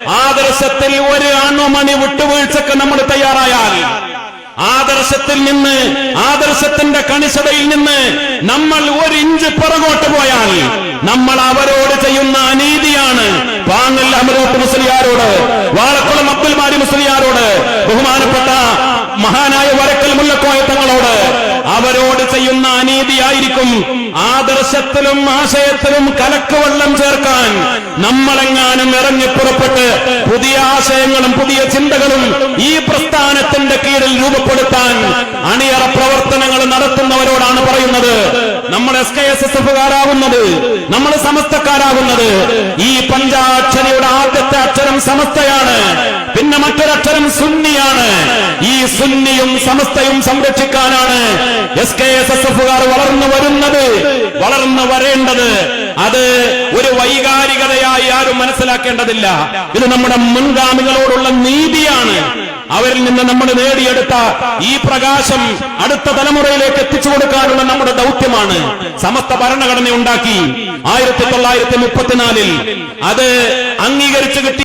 ആദർശത്തിൽ ഒരു അണുമണി വിട്ടുവീഴ്ചക്ക് നമ്മൾ തയ്യാറായാൽ ആദർശത്തിൽ നിന്ന് ആദർശത്തിന്റെ കണിശതയിൽ നിന്ന് നമ്മൾ ഒരു ഇഞ്ച് പുറകോട്ട് പോയാൽ നമ്മൾ അവരോട് ചെയ്യുന്ന അനീതിയാണ്. പാങ്ങൽ അമരോട്ട് മുസ്ലിയാരോട് വാളക്കുളം അബ്ദുൽ മാരി മുസ്ലിയാരോട് ബഹുമാനപ്പെട്ട മഹാനായ വരക്കൽ മുല്ലക്കോയ തങ്ങളോട് അവരോട് ചെയ്യുന്ന അനീതിയായിരിക്കും. ആദർശത്തിലും ആശയത്തിലും കലക്കുവെള്ളം ചേർക്കാൻ നമ്മളെങ്ങാനും ഇറങ്ങി ആശയങ്ങളും പുതിയ ചിന്തകളും ഈ പ്രസ്ഥാനത്തിന്റെ കീഴിൽ രൂപപ്പെടുത്താൻ അണിയറ പ്രവർത്തനങ്ങൾ നടത്തുന്നവരോടാണ് പറയുന്നത്. നമ്മൾ എസ് കെ എസ് എസ് എഫുകാരാകുന്നത് നമ്മൾ സമസ്തക്കാരാകുന്നത്. ഈ പഞ്ചാക്ഷരിയുടെ ആദ്യത്തെ അക്ഷരം സമസ്തയാണ്. പിന്നെ മറ്റൊരക്ഷരം സുന്നിയാണ്. ഈ സുന്നിയും സമസ്തയും സംരക്ഷിക്കാനാണ് എസ് കെ എസ് എസ് എഫുകാർ വളർന്നു വരുന്നത്. വളർന്നു വരേണ്ടത്. അത് ഒരു വൈകാരികതയായി മനസ്സിലാക്കേണ്ടതില്ല. ഇത് നമ്മുടെ മുൻഗാമികളോടുള്ള നീതിയാണ്. അവരിൽ നിന്ന് നമ്മൾ നേടിയെടുത്ത ഈ പ്രകാശം അടുത്ത തലമുറയിലേക്ക് എത്തിച്ചു കൊടുക്കാനുള്ള നമ്മുടെ ദൗത്യമാണ്. സമസ്ത ഭരണഘടന ഉണ്ടാക്കി ആയിരത്തി തൊള്ളായിരത്തി മുപ്പത്തിനാലിൽ. അത് അംഗീകരിച്ചു കിട്ടി